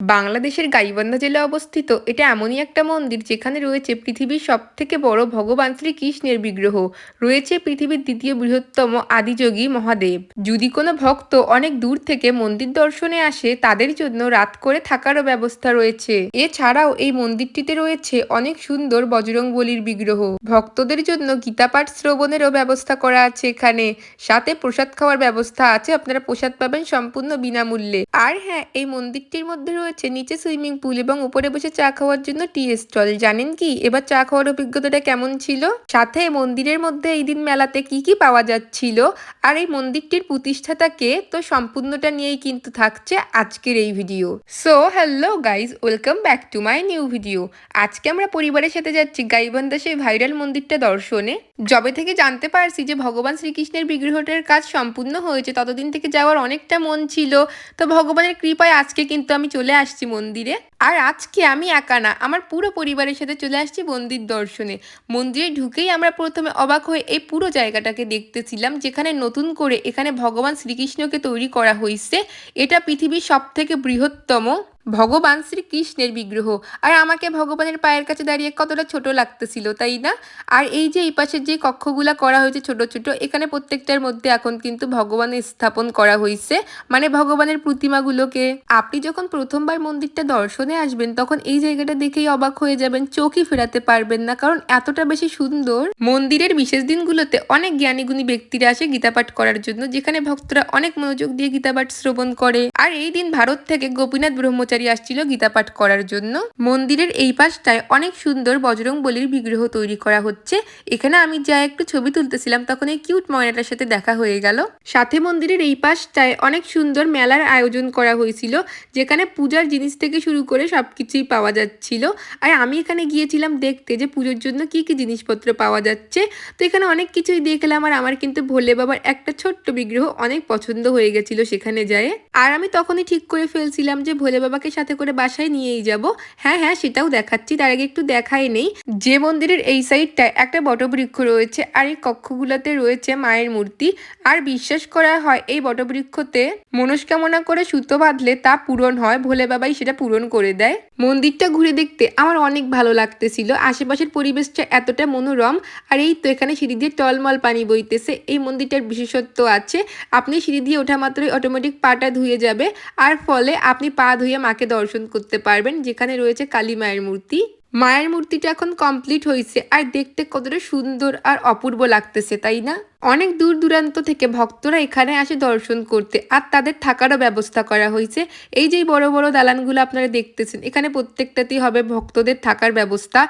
বাংলাদেশের গাইবান্ধা জেলায় অবস্থিত এটা এমনই একটা মন্দির যেখানে রয়েছে পৃথিবীর সবথেকে বড় ভগবান শ্রীকৃষ্ণের বিগ্রহ। রয়েছে পৃথিবীর দ্বিতীয় বৃহত্তম আদিযোগী মহাদেব। যদি কোনো ভক্ত অনেক দূর থেকে মন্দির দর্শনে আসে, তাদের জন্য রাত করে থাকারও ব্যবস্থা রয়েছে। এছাড়াও এই মন্দিরটিতে রয়েছে অনেক সুন্দর বজরং বলির বিগ্রহ। ভক্তদের জন্য গীতাপাঠ শ্রবণেরও ব্যবস্থা করা আছে এখানে। সাথে প্রসাদ খাওয়ার ব্যবস্থা আছে, আপনারা প্রসাদ পাবেন সম্পূর্ণ বিনামূল্যে। আর হ্যাঁ এই মন্দিরটির মধ্যে রয়েছে নিচে সুইমিং পুল এবং উপরে বসে চা খাওয়ার জন্য টি স্টল, জানেন কি? এবার চা খাওয়ার অভিজ্ঞতাটা কেমন ছিল? সাথে মন্দিরের মধ্যে এই দিন মেলাতে কি কি পাওয়া যাচ্ছিল? আর এই মন্দিরটির প্রতিষ্ঠাতা কে? তো সম্পূর্ণটা নিয়েই কিন্তু থাকছে আজকের এই video. So hello guys welcome back to my new video আজকে আমরা পরিবারের সাথে যাচ্ছি গাইবান্ধা সেই ভাইরাল মন্দিরটা দর্শনে। যবে থেকে জানতে পারছি যে ভগবান শ্রীকৃষ্ণের বিগ্রহটার কাজ সম্পূর্ণ হয়েছে, ততদিন থেকে যাওয়ার অনেকটা মন ছিল। তো ভগবানের কৃপায় আজকে কিন্তু আমি চলে আসছি মন্দিরে। আর আজকে আমি একা না, আমার পুরো পরিবারের সাথে চলে আসছি মন্দির দর্শনে। মন্দিরে ঢুকেই আমরা প্রথমে অবাক হয়ে এই পুরো জায়গাটাকে দেখতেছিলাম, যেখানে নতুন করে এখানে ভগবান শ্রীকৃষ্ণকে তৈরি করা হয়েছে এটা পৃথিবীর সব থেকে বৃহত্তম ভগবান শ্রীকৃষ্ণের বিগ্রহ। আর আমাকে ভগবানের পায়ের কাছে দাঁড়িয়ে কতটা ছোট লাগতেছিল, তাই না? আর এই যে এই পাশের যে কক্ষগুলা করা হয়েছে ছোট ছোট, এখানে প্রত্যেকটার মধ্যে এখন কিন্তু ভগবানের স্থাপন করা হয়েছে মানে ভগবানের প্রতিমাগুলোকে। আপনি যখন প্রথমবার মন্দিরটা দর্শনে আসবেন, তখন এই জায়গাটা দেখেই অবাক হয়ে যাবেন, চোখই ফেরাতে পারবেন না, কারণ এতটা বেশি সুন্দর। মন্দিরের বিশেষ দিনগুলোতে অনেক জ্ঞানীগুণী ব্যক্তিরা আসে গীতাপাঠ করার জন্য, যেখানে ভক্তরা অনেক মনোযোগ দিয়ে গীতাপাঠ শ্রবণ করে। আর এই দিন ভারত থেকে গোপীনাথ ব্রহ্মচারী আসছিল গীতা পাঠ করার জন্য। মন্দিরের এই পাশটায় অনেক সুন্দর বজরং বলির বিগ্রহ তৈরি করা হচ্ছে। এখানে আমি যা একটু ছবি তুলতেছিলাম, তখন এই কিউট ময়নাটার সাথে দেখা হয়ে গেল। সাথে মন্দিরের এই পাশটায় অনেক সুন্দর মেলার আয়োজন করা হয়েছিল, যেখানে পূজার জিনিস থেকে শুরু করে সবকিছুই পাওয়া যাচ্ছিল। আর আমি এখানে গিয়েছিলাম দেখতে যে পুজোর জন্য কি কি জিনিসপত্র পাওয়া যাচ্ছে। তো এখানে অনেক কিছুই দেখলাম, আর আমার কিন্তু ভোলে বাবার একটা ছোট্ট বিগ্রহ অনেক পছন্দ হয়ে গেছিল সেখানে যায়। আর আমি তখনই ঠিক করে ফেলছিলাম যে ভোলে বাবাকে সাথে করে বাসায় নিয়েই যাব। হ্যাঁ হ্যাঁ সেটাও দেখাচ্ছি। তার আগে একটু দেখাই নেই। যে মন্দিরের এই সাইডটায় একটা বটবৃক্ষ রয়েছে আর এই কক্ষগুলোতে রয়েছে মায়ের মূর্তি। আর বিশ্বাস করা হয় এই বটবৃক্ষতে মনস্কামনা করে সুতো বাঁধলে তা পূরণ হয়। ভোলে বাবাই সেটা পূরণ করে দেয়। মন্দিরটা ঘুরে দেখতে আমার অনেক ভালো লাগতেছিল। আশেপাশের পরিবেশটা এতটা মনোরম। আর এই তো এখানে সিঁড়ি দিয়ে টলমল পানি বইতেছে। এই মন্দিরটার বিশেষত্ব আছে। আপনি সিঁড়ি দিয়ে ওঠা মাত্রই অটোমেটিক পাটা ধুয়ে যাবে। আর ফলে আপনি পা ধুয়ে মাকে দর্শন করতে পারবেন, যেখানে রয়েছে কালী মায়ের মূর্তি। মায়ের মূর্তিটা এখন কমপ্লিট হয়েছে আর দেখতে কতটা সুন্দর আর অপূর্ব লাগতেছে, তাই না? অনেক দূর দূরান্ত থেকে ভক্তরা এখানে আসে দর্শন করতে, আর তাদের থাকারও ব্যবস্থা করা হয়েছে। এই যে বড় বড় দালানগুলো আপনারা দেখতেছেন, এখানে প্রত্যেকটাতেই হবে ভক্তদের থাকার ব্যবস্থা,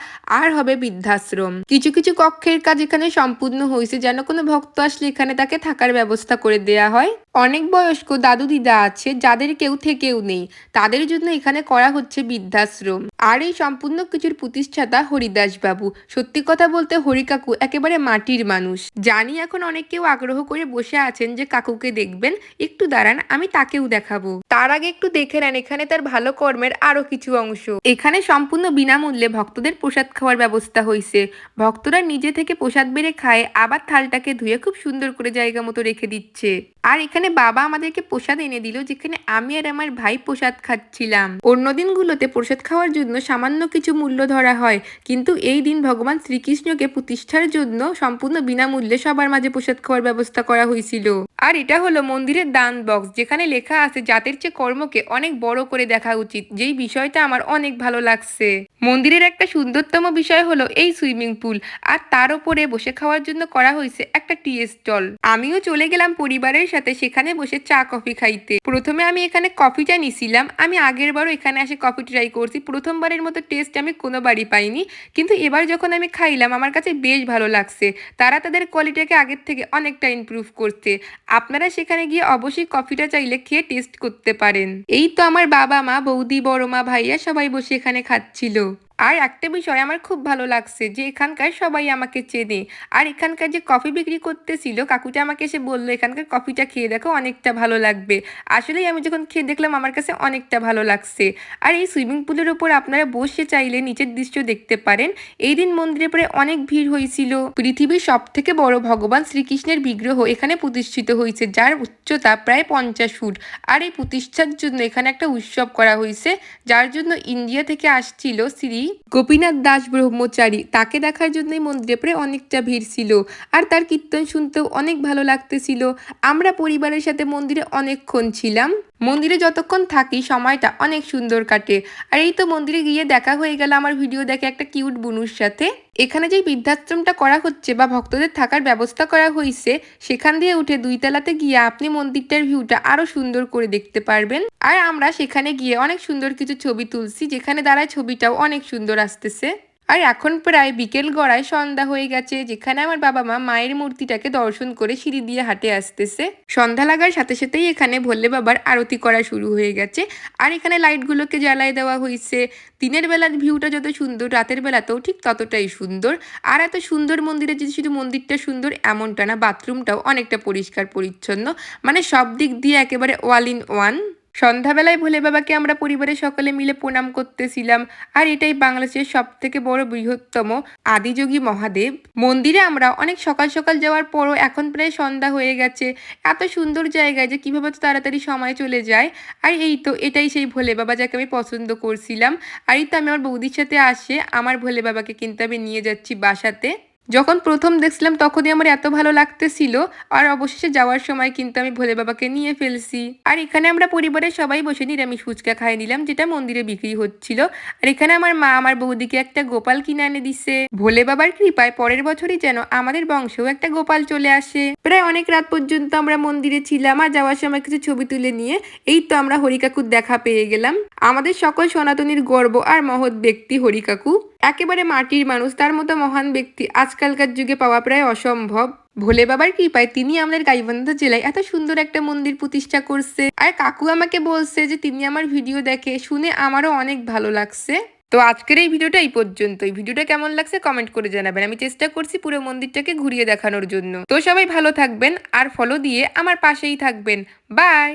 আর হবে বৃদ্ধাশ্রম। কিছু কিছু কক্ষের কাজ এখানে সম্পূর্ণ হয়েছে, যেন কোনো ভক্ত আসলে এখানে তাকে থাকার ব্যবস্থা করে দেয়া হয়। অনেক বয়স্ক দাদু দিদা আছে, যাদের কেউ থেকেও নেই, তাদের জন্য এখানে করা হচ্ছে বৃদ্ধাশ্রম। আর এই সম্পূর্ণ কিছুর প্রতিষ্ঠাতা হরিদাস বাবু সত্যি কথা বলতে হরিকাকু একেবারে মাটির মানুষ। জানি এখন অনেক কেউ আগ্রহ করে বসে আছেন যে কাকুকে দেখবেন। একটু দাঁড়ান, আমি তাকেও দেখাবো। তার আগে একটু দেখে নেন, এখানে তার ভালো কর্মের আরও কিছু অংশ। এখানে সম্পূর্ণ বিনামূল্যে ভক্তদের প্রসাদ খাওয়ার ব্যবস্থা হয়েছে ভক্তরা নিজে থেকে প্রসাদ বেড়ে খায়, আবার থালটাকে ধুয়ে খুব সুন্দর করে জায়গা মতো রেখে দিচ্ছে। আর এখানে বাবা আমাদেরকে প্রসাদ এনে দিল, যেখানে আমি আর আমার ভাই প্রসাদ খাচ্ছিলাম। অন্য দিনগুলোতে প্রসাদ খাওয়ার জন্য সামান্য কিছু মূল্য ধরা হয়, কিন্তু এই দিন ভগবান শ্রীকৃষ্ণকে প্রতিষ্ঠার জন্য সম্পূর্ণ বিনামূল্যে সবার মাঝে প্রসাদ খাওয়ার ব্যবস্থা করা হয়েছিল। আর এটা হলো মন্দিরের দান বক্স যেখানে লেখা আছে, জাতের চেয়ে কর্মকে অনেক বড় করে দেখা উচিত, যেই বিষয়টা আমার অনেক ভালো লাগছে। মন্দিরের একটা সুন্দরতম বিষয় হলো এই সুইমিং পুল আর তার উপরে বসে খাওয়ার জন্য করা হয়েছে একটা টি স্টল আমিও চলে গেলাম পরিবারের সাথে, সেখানে বসে চা কফি খাইতে। প্রথমে আমি এখানে কফিটা নিছিলাম, আমি আগের বারও এখানে এসে কফি ট্রাই করছি, প্রথমবারের মতো টেস্ট আমি কোনো বাড়ি পাইনি, কিন্তু এবার যখন আমি খাইলাম, আমার কাছে বেশ ভালো লাগছে। তারা তাদের কোয়ালিটিকে আগের থেকে অনেকটা ইমপ্রুভ করছে। আপনারা সেখানে গিয়ে অবশ্যই কফিটা চাইলে খেয়ে টেস্ট করতে পারেন। এই তো আমার বাবা মা, বৌদি, বড় মা, ভাইয়া সবাই বসে এখানে খাচ্ছিল। আর একটা বিষয় আমার খুব ভালো লাগছে যে এখানকার সবাই আমাকে চেনে। আর এখানকার যে কফি বিক্রি করতেছিল, কাকুটা আমাকে এসে বলল, এখানকার কফিটা খেয়ে দেখো অনেকটা ভালো লাগবে। আসলেই আমি যখন খেয়ে দেখলাম, আমার কাছে অনেকটা ভালো লাগছে। আর এই সুইমিং পুলের ওপর আপনারা বসে চাইলে নিচের দৃশ্য দেখতে পারেন। এই দিন মন্দিরে পরে অনেক ভিড় হয়েছিল। পৃথিবীর সব থেকে বড় ভগবান শ্রীকৃষ্ণের বিগ্রহ এখানে প্রতিষ্ঠিত হয়েছে, যার উচ্চতা প্রায় পঞ্চাশ ফুট। আর এই প্রতিষ্ঠার জন্য এখানে একটা উৎসব করা হয়েছে, যার জন্য ইন্ডিয়া থেকে আসছিল শ্রী গোপীনাথ দাস ব্রহ্মচারী, তাকে দেখার জন্যই মন্দিরে প্রায় অনেকটা ভিড় ছিল। আর তার কীর্তন শুনতেও অনেক ভালো লাগতেছিল। আমরা পরিবারের সাথে মন্দিরে অনেকক্ষণ ছিলাম। মন্দিরে যতক্ষণ থাকি সময়টা অনেক সুন্দর কাটে। আর এই তো মন্দিরে গিয়ে দেখা হয়ে গেল আমার ভিডিও দেখে একটা কিউট বুনুর সাথে। এখানে যে বৃদ্ধাশ্রমটা করা হচ্ছে বা ভক্তদের থাকার ব্যবস্থা করা হয়েছে সেখান দিয়ে উঠে দুই তলাতে গিয়ে আপনি মন্দিরটার ভিউটা আরও সুন্দর করে দেখতে পারবেন। আর আমরা সেখানে গিয়ে অনেক সুন্দর কিছু ছবি তুলছি, যেখানে দাঁড়ায় ছবিটাও অনেক সুন্দর আসতেছে। আর এখন প্রায় বিকেল গড়ায় সন্ধ্যা হয়ে গেছে, যেখানে আমার বাবা মা মায়ের মূর্তিটাকে দর্শন করে সিঁড়ি দিয়ে হাঁটে আসতেছে। সন্ধ্যা লাগার সাথে সাথেই এখানে ভোলে বাবার আরতি করা শুরু হয়ে গেছে। আর এখানে লাইটগুলোকে জ্বালায় দেওয়া হয়েছে দিনের বেলার ভিউটা যত সুন্দর, রাতের বেলাতেও ঠিক ততটাই সুন্দর। আর এত সুন্দর মন্দিরে যে শুধু মন্দিরটা সুন্দর, এমনটা না, বাথরুমটাও অনেকটা পরিষ্কার পরিচ্ছন্ন মানে সব দিক দিয়ে একেবারে ওয়াল ইন ওয়ান সন্ধ্যাবেলায় ভোলে বাবাকে আমরা পরিবারের সকলে মিলে প্রণাম করতেছিলাম। আর এটাই বাংলাদেশের সব থেকে বড় বৃহত্তম আদিযোগী মহাদেব। মন্দিরে আমরা অনেক সকাল সকাল যাওয়ার পরও এখন প্রায় সন্ধ্যা হয়ে গেছে। এত সুন্দর জায়গায় যে কীভাবে তো তাড়াতাড়ি সময় চলে যায়। আর এই তো এটাই সেই ভোলে বাবা যাকে আমি পছন্দ করছিলাম। আর এই তো আমি আমার বৌদির সাথে আসে, আমার ভোলে বাবাকে কিন্তু আমি নিয়ে যাচ্ছি বাসাতে। যখন প্রথম দেখছিলাম তখনই আমার এত ভালো লাগতেছিল। আর অবশেষে যাওয়ার সময় কিন্তু আমি ভোলে বাবাকে নিয়ে ফেলছি। আর এখানে আমরা পরিবারের সবাই বসে নিরামিষ ফুচকা খাই নিলাম, যেটা মন্দিরে বিক্রি হচ্ছিল। আর এখানে আমার মা আমার বৌদিকে একটা গোপাল কিনে এনে দিছে। ভোলে বাবার কৃপায় পরের বছরই যেন আমাদের বংশেও একটা গোপাল চলে আসে। প্রায় অনেক রাত পর্যন্ত আমরা মন্দিরে ছিলাম আর যাওয়ার সময় কিছু ছবি তুলে নিয়ে এই তো আমরা হরিকাকুর দেখা পেয়ে গেলাম। আমাদের সকল সনাতনীর গর্ব আর মহৎ ব্যক্তি হরিকাকু। একেবারে মাটির মানুষ, তার মতো মহান ব্যক্তি আজকালকার যুগে পাওয়া প্রায় অসম্ভব। ভোলে বাবার কৃপায় তিনি আমাদের গাইবান্ধা জেলায় এত সুন্দর একটা মন্দির প্রতিষ্ঠা করছে। আর কাকু আমাকে বলছে যে, তিনি আমার ভিডিও দেখে শুনে আমারও অনেক ভালো লাগছে। তো আজকের এই ভিডিওটা এই পর্যন্ত এই ভিডিওটা কেমন লাগছে কমেন্ট করে জানাবেন। আমি চেষ্টা করছি পুরো মন্দিরটাকে ঘুরিয়ে দেখানোর জন্য। তো সবাই ভালো থাকবেন আর ফলো দিয়ে আমার পাশেই থাকবেন। বাই